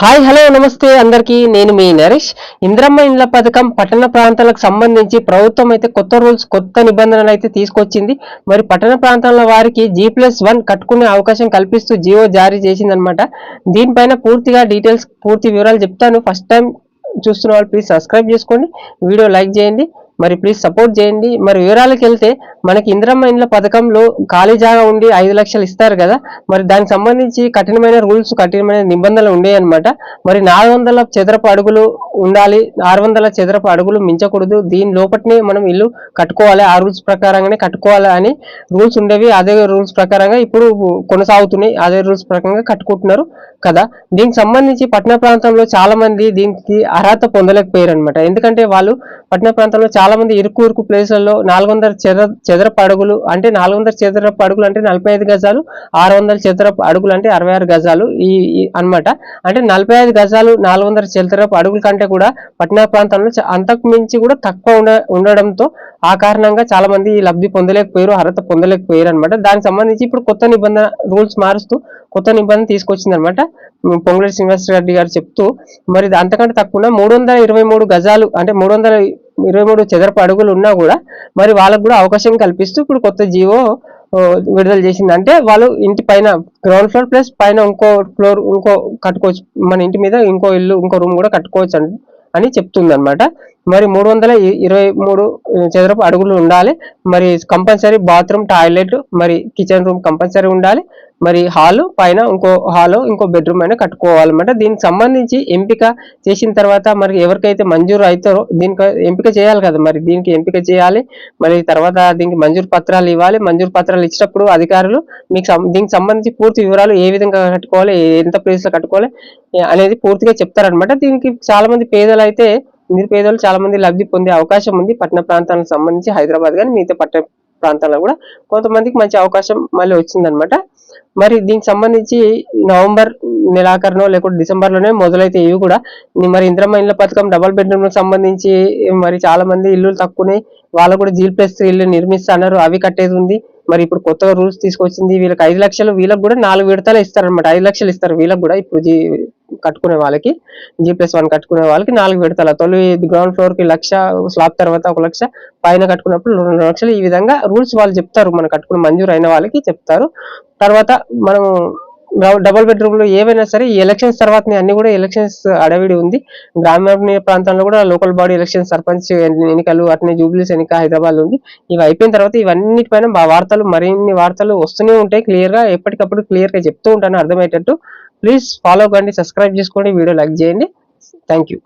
Hi hello నమస్తే అందరికీ. నేను మీ నరేష్. ఇంద్రమ్మ ఇండ్ల పథకం పట్టణ ప్రాంతాలకు సంబంధించి ప్రభుత్వం అయితే కొత్త రూల్స్ కొత్త నిబంధనలు అయితే తీసుకొచ్చింది. మరి పట్టణ ప్రాంతాల వారికి జీ ప్లస్ వన్ కట్టుకునే అవకాశం కల్పిస్తూ జియో జారీ చేసిందనమాట దీనిపైన పూర్తిగా డీటెయిల్స్ పూర్తి వివరాలు చెప్తాను. ఫస్ట్ టైం చూస్తున్న వాళ్ళు ప్లీజ్ సబ్స్క్రైబ్ చేసుకోండి. వీడియో లైక్ చేయండి. మరి ప్లీజ్ సపోర్ట్ చేయండి. మరి వివరాలకు వెళ్తే మనకి ఇందిరమ్మ ఇండ్ల పథకంలో ఖాళీ జాగా ఉండి ఐదు లక్షలు ఇస్తారు కదా. మరి దానికి సంబంధించి కఠినమైన రూల్స్ కఠినమైన నిబంధనలు ఉండేవి అనమాట మరి నాలుగు వందల చదరపు అడుగులు ఉండాలి. ఆరు వందల చదరపు అడుగులు మించకూడదు. దీని లోపటినే మనం ఇల్లు కట్టుకోవాలి. ఆ రూల్స్ ప్రకారంగానే కట్టుకోవాలి అని రూల్స్ ఉండేవి. అదే రూల్స్ ప్రకారంగా ఇప్పుడు కొనసాగుతున్నాయి. అదే రూల్స్ ప్రకారంగా కట్టుకుంటున్నారు కదా. దీనికి సంబంధించి పట్టణ ప్రాంతంలో చాలా మంది దీనికి అర్హత పొందలేకపోయారు అనమాట ఎందుకంటే వాళ్ళు పట్టణ ప్రాంతంలో చాలా మంది ఇరుకు ఇరుకు ప్లేసుల్లో నాలుగు వందల చదర చదరపు అడుగులు అంటే నాలుగు వందల చదరపు అడుగులు అంటే నలభై ఐదు గజాలు ఆరు వందల చదరపు అడుగులు అంటే అరవై ఆరు గజాలు ఈ అనమాట అన్నమాట. అంటే నలభై ఐదు గజాలు నాలుగు వందల చదరపు అడుగుల కంటే కూడా పట్టణ ప్రాంతంలో అంతకు మించి కూడా తక్కువ ఉండ ఉండడంతో ఆ కారణంగా చాలా మంది ఈ లబ్ధి పొందలేకపోయారు అర్హత పొందలేకపోయారు అనమాట దానికి సంబంధించి ఇప్పుడు కొత్త నిబంధన రూల్స్ మారుస్తూ కొత్త నిబంధన తీసుకొచ్చింది అనమాట పొంగులేటి శ్రీనివాస్ రెడ్డి గారు చెప్తూ మరి అంతకంటే తక్కువ మూడు వందల ఇరవై మూడు గజాలు అంటే మూడు వందల ఇరవై మూడు చదరపు అడుగులు ఉన్నా కూడా మరి వాళ్ళకు కూడా అవకాశం కల్పిస్తూ ఇప్పుడు కొత్త జీవో విడుదల చేసింది. అంటే వాళ్ళు ఇంటి పైన గ్రౌండ్ ఫ్లోర్ ప్లస్ పైన ఇంకో ఫ్లోర్ ఇంకో కట్టుకోవచ్చు. మన ఇంటి మీద ఇంకో ఇల్లు ఇంకో రూమ్ కూడా కట్టుకోవచ్చు అని చెప్తుంది అనమాట మరి మూడు వందల ఇరవై మూడు చదరపు అడుగులు ఉండాలి. మరి కంపల్సరీ బాత్రూమ్ టాయిలెట్ మరి కిచెన్ రూమ్ కంపల్సరీ ఉండాలి. మరి హాలు పైన ఇంకో హాలు ఇంకో బెడ్రూమ్ అయినా కట్టుకోవాలన్నమాట. దీనికి సంబంధించి ఎంపిక చేసిన తర్వాత మరి ఎవరికైతే మంజూరు అవుతారో దీనికి ఎంపిక చేయాలి కదా మరి. దీనికి ఎంపిక చేయాలి. మరి తర్వాత దీనికి మంజూరు పత్రాలు ఇవ్వాలి. మంజూరు పత్రాలు ఇచ్చినప్పుడు అధికారులు మీకు సం- దీనికి సంబంధించి పూర్తి వివరాలు ఏ విధంగా కట్టుకోవాలి ఎంత ప్లేస్లో కట్టుకోవాలి అనేది పూర్తిగా చెప్తారనమాట దీనికి చాలా మంది పేదలు అయితే నిరుపేదలు చాలా మంది లబ్ధి పొందే అవకాశం ఉంది. పట్టణ ప్రాంతాలకు సంబంధించి హైదరాబాద్ కానీ మిగతా పట్టణ ప్రాంతాల్లో కూడా కొంతమందికి మంచి అవకాశం మళ్ళీ వచ్చిందనమాట మరి దీనికి సంబంధించి నవంబర్ నెలాఖరునో లేకుంటే డిసెంబర్లోనే మొదలైతే ఇవి కూడా. మరి ఇంద్రమ్మ ఇళ్ళ పథకం డబల్ బెడ్రూమ్ సంబంధించి మరి చాలా మంది ఇల్లు తక్కువనే వాళ్ళు కూడా జీల్ ప్లస్ ఇల్లు నిర్మిస్తున్నారు అవి కట్టేది ఉంది. మరి ఇప్పుడు కొత్తగా రూల్స్ తీసుకొచ్చింది. వీళ్ళకి ఐదు లక్షలు వీళ్ళకి కూడా నాలుగు విడతలు ఇస్తారన్నమాట. ఐదు లక్షలు ఇస్తారు వీళ్ళకి కూడా. ఇప్పుడు కట్టుకునే వాళ్ళకి జీ ప్లస్ వన్ కట్టుకునే వాళ్ళకి నాలుగు విడతల. తొలి గ్రౌండ్ ఫ్లోర్కి లక్ష స్లాబ్ తర్వాత ఒక లక్ష పైన కట్టుకున్నప్పుడు రెండు లక్షలు. ఈ విధంగా రూల్స్ వాళ్ళు చెప్తారు. మనం కట్టుకున్న మంజూరు అయిన వాళ్ళకి చెప్తారు. తర్వాత మనం డబుల్ బెడ్రూమ్లో ఏవైనా సరే ఈ ఎలక్షన్స్ తర్వాత అన్ని కూడా ఎలక్షన్స్ అడవిడి ఉంది. గ్రామీణ ప్రాంతంలో కూడా లోకల్ బాడీ ఎలక్షన్ సర్పంచ్ ఎన్నికలు అట్నే జూబ్లీస్ ఎన్నిక హైదరాబాద్ ఉంది. ఇవి అయిపోయిన తర్వాత ఇవన్నిటిపైన మా వార్తలు మరిన్ని వార్తలు వస్తూనే ఉంటాయి. క్లియర్గా ఎప్పటికప్పుడు క్లియర్గా చెప్తూ ఉంటాను. అర్థమయ్యేటట్టు ప్లీజ్ ఫాలో కండి సబ్స్క్రైబ్ చేసుకోండి వీడియో లైక్ చేయండి. Thank you